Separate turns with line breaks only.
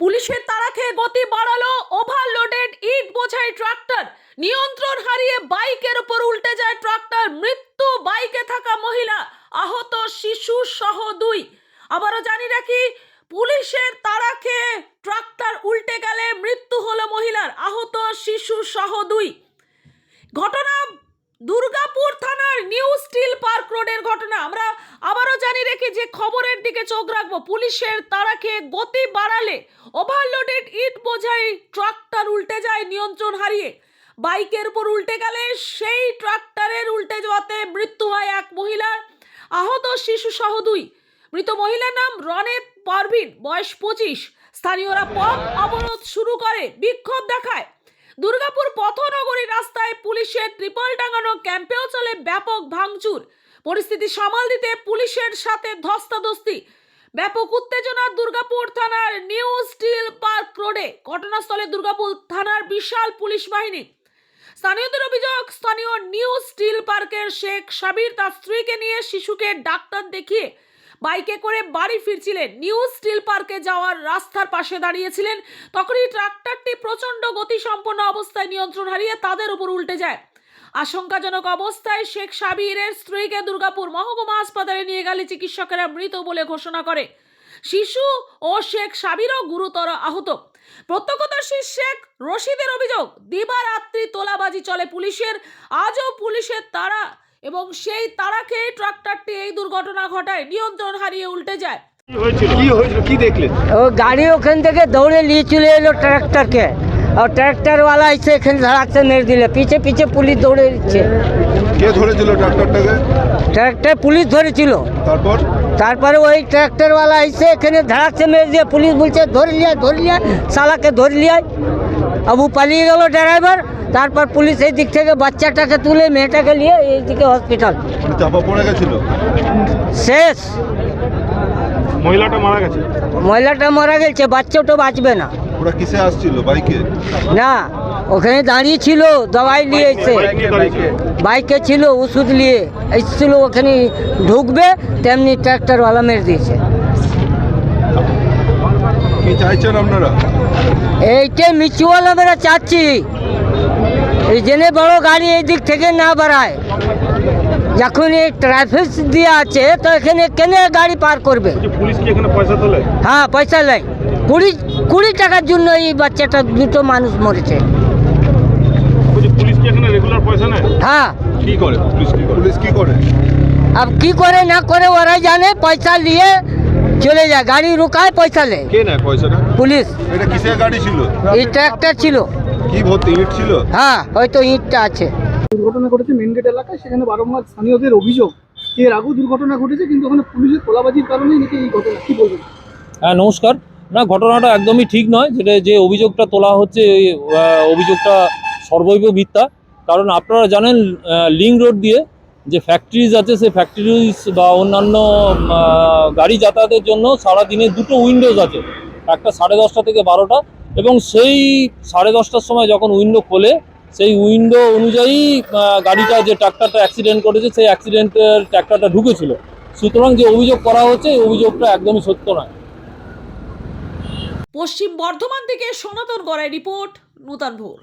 পুলিশের তাড়া খেয়ে গতি বাড়ালো ওভারলোডেড ইট বোঝাই ট্রাক্টর নিয়ন্ত্রণ হারিয়ে বাইকের উপর উল্টে যায় ট্রাক্টর মৃত্যু বাইকে থাকা মহিলা, আহত শিশু সহ দুই। আবারও জানি রাখি, পুলিশের তাড়া খেয়ে ট্রাক্টর উল্টে গেলে মৃত্যু হলো মহিলার, আহত শিশু সহ দুই। ঘটনা দুর্গাপুর থানার নিউ স্টিল পার্ক রোডের ঘটনা। আমরা আবারও জানি রেখে যে খবরের দিকে চোখ রাখব। পুলিশের তাড়া খেয়ে গতি বাড়ালে ওভারলোডেড ইট বোঝাই ট্রাক্টর উল্টে যায়, নিয়ন্ত্রণ হারিয়ে। বাইকের উপর উল্টে গেলে সেই ট্রাক্টরের উল্টে যাওয়াতে মৃত্যু হয় এক মহিলার। আহত শিশু সহ দুই। মৃত মহিলার নাম রনে পারভিন, বয়স পঁচিশ। স্থানীয়রা পথ অবরোধ শুরু করে, বিক্ষোভ দেখায়। দুর্গাপুর পথনগরী রাস্তায় পুলিশের ট্রিপল টাঙানো ক্যাম্পেও চলে ব্যাপক ভাঙচুর। পরিস্থিতি সামাল দিতে পুলিশের সাথে ধস্তাধস্তি। ব্যাপক উত্তেজনা দুর্গাপুর থানার নিউ স্টিল পার্ক রোডে। ঘটনাস্থলে দুর্গাপুর থানার বিশাল পুলিশ বাহিনী। স্থানীয়দের অভিযোগ, স্থানীয় নিউ স্টিল পার্কের শেখ সাবির তার স্ত্রীকে নিয়ে শিশুকে ডাক্তার দেখিয়ে বাইকে করে বাড়ি ফিরছিলেন। নিউ স্টিল পার্কে যাওয়ার রাস্তার পাশে দাঁড়িয়েছিলেন। তখনই ট্রাক্টরটি প্রচণ্ড গতিসম্পন্ন অবস্থায় নিয়ন্ত্রণ হারিয়ে তাদের উপর উল্টে যায়। আশঙ্কাজনক অবস্থায় শেখ সাবিরের স্ত্রীকে দুর্গাপুর মহকুমা হাসপাতালে নিয়ে গেলে চিকিৎসকেরা মৃত বলে ঘোষণা করে। শিশু ও শেখ সাবিরও গুরুতর আহত। প্রত্যক্ষদর্শী শেখ রশিদের অভিযোগ, দিবারাত্রি তোলাবাজি চলে পুলিশের। আজও পুলিশের তারা এবং সেই তারা খেয়ে ট্রাক্টরটি এই দুর্ঘটনা ঘটায় নিয়ন্ত্রণ হারিয়ে উল্টে যায়।
কি হয়েছিল? কি হয়েছিল? কি দেখলেন?
ও গাড়ি ওখান থেকে দৌড়ে নিয়ে চলে এলো ট্রাক্টরকে। আর ট্রাক্টরওয়ালা এসে এখানে ধরাচ্ছে মেরে দিলে। পিছে পিছে পুলিশ দৌড়ে দিচ্ছে
কে ধরেছিল ট্রাক্টরটাকে?
ট্রাক্টর পুলিশ ধরেছিল।
তারপর?
তারপরে ওই ট্রাক্টরওয়ালা এসে এখানে ধরাচ্ছে মেরে দিয়ে পুলিশ বলছে ধরে লিয়া ধরে লিয়া সালাকে ধরে লিয়ায় আবু পালিয়ে গেল ড্রাইভার। তারপর পুলিশ এই দিক থেকে বাচ্চাটাকে তুলে মেয়েটাকে নিয়ে এইদিকে হসপিটাল
চাপা পড়ে গেছিল?
শেষ।
মহিলাটা মারা গেছে?
মহিলাটা মারা গেছে বাচ্চাটা বাঁচবে না।
ওরা কিসে আসছিল? বাইকে?
না ওখানে দাঁড়িয়ে ছিল দবাই নিয়ে এসে। বাইকে ছিল ওষুধ নিয়ে এসেছিল ওখানে ঢুকবে তেমনি ট্র্যাক্টরওয়ালা মেরে দিয়েছে।
কি চাইছেন আপনারা?
এইটাই মিচুয়াল আমরা চাচ্ছি। এই জেনে বড় গাড়ি এই দিক থেকে না বাড়ায়। যখন এই ট্রাফিক দিয়ে আছে তো এখানে কেন গাড়ি পার করবে?
পুলিশ কি এখানে পয়সা তোলে?
হ্যাঁ পয়সা নেই কুড়ি কুড়ি টাকার জন্য এই বাচ্চাটা দুটো মানুষ মরেছে।
পুলিশ কি এখানে রেগুলার পয়সা নেয়?
হ্যাঁ।
কি করে? করে? পুলিশ কি করে?
अब কি করে না করে ওরাই জানে পয়সা নিয়ে চলে যায়। গাড়ি রুকায় পয়সা নেয়
কে নেয় পয়সাটা?
পুলিশ।
এটা কিসের গাড়ি ছিল?
এই ট্র্যাক্টর ছিল।
কি ভর্তি? ইট ছিল?
হ্যাঁ হয়তো ইটটা আছে।
দুর্ঘটনা ঘটেছে মেন গেট এলাকায় সেখানে বারংবার স্থানীয়দের অভিযোগ। এর আগেও দুর্ঘটনা ঘটেছে কিন্তু ওখানে পুলিশের তোলাবাজির কারণে নাকি এই ঘটনা কি বলবেন?
হ্যাঁ নমস্কার। না ঘটনাটা একদমই ঠিক নয় যেটা যে অভিযোগটা তোলা হচ্ছে এই অভিযোগটা সর্বৈব মিথ্যা। কারণ আপনারা জানেন লিঙ্ক রোড দিয়ে যে ফ্যাক্টরিজ আছে সেই ফ্যাক্টরিজ বা অন্যান্য গাড়ি যাতায়াতের জন্য সারাদিনে দুটো উইন্ডোজ আছে। একটা সাড়ে দশটা থেকে বারোটা এবং সেই সাড়ে দশটার সময় যখন উইন্ডো খোলে, সেই উইন্ডো অনুযায়ী গাড়িটা যে ট্র্যাক্টরটা অ্যাক্সিডেন্ট করেছে, সেই অ্যাক্সিডেন্টের ট্র্যাক্টরটা ঢুকেছিল। সুতরাং যে অভিযোগ করা হচ্ছে এই অভিযোগটা একদমই সত্য নয়।
পশ্চিম বর্ধমান থেকে সনাতন গড়াই রিপোর্ট, নূতন ভোর।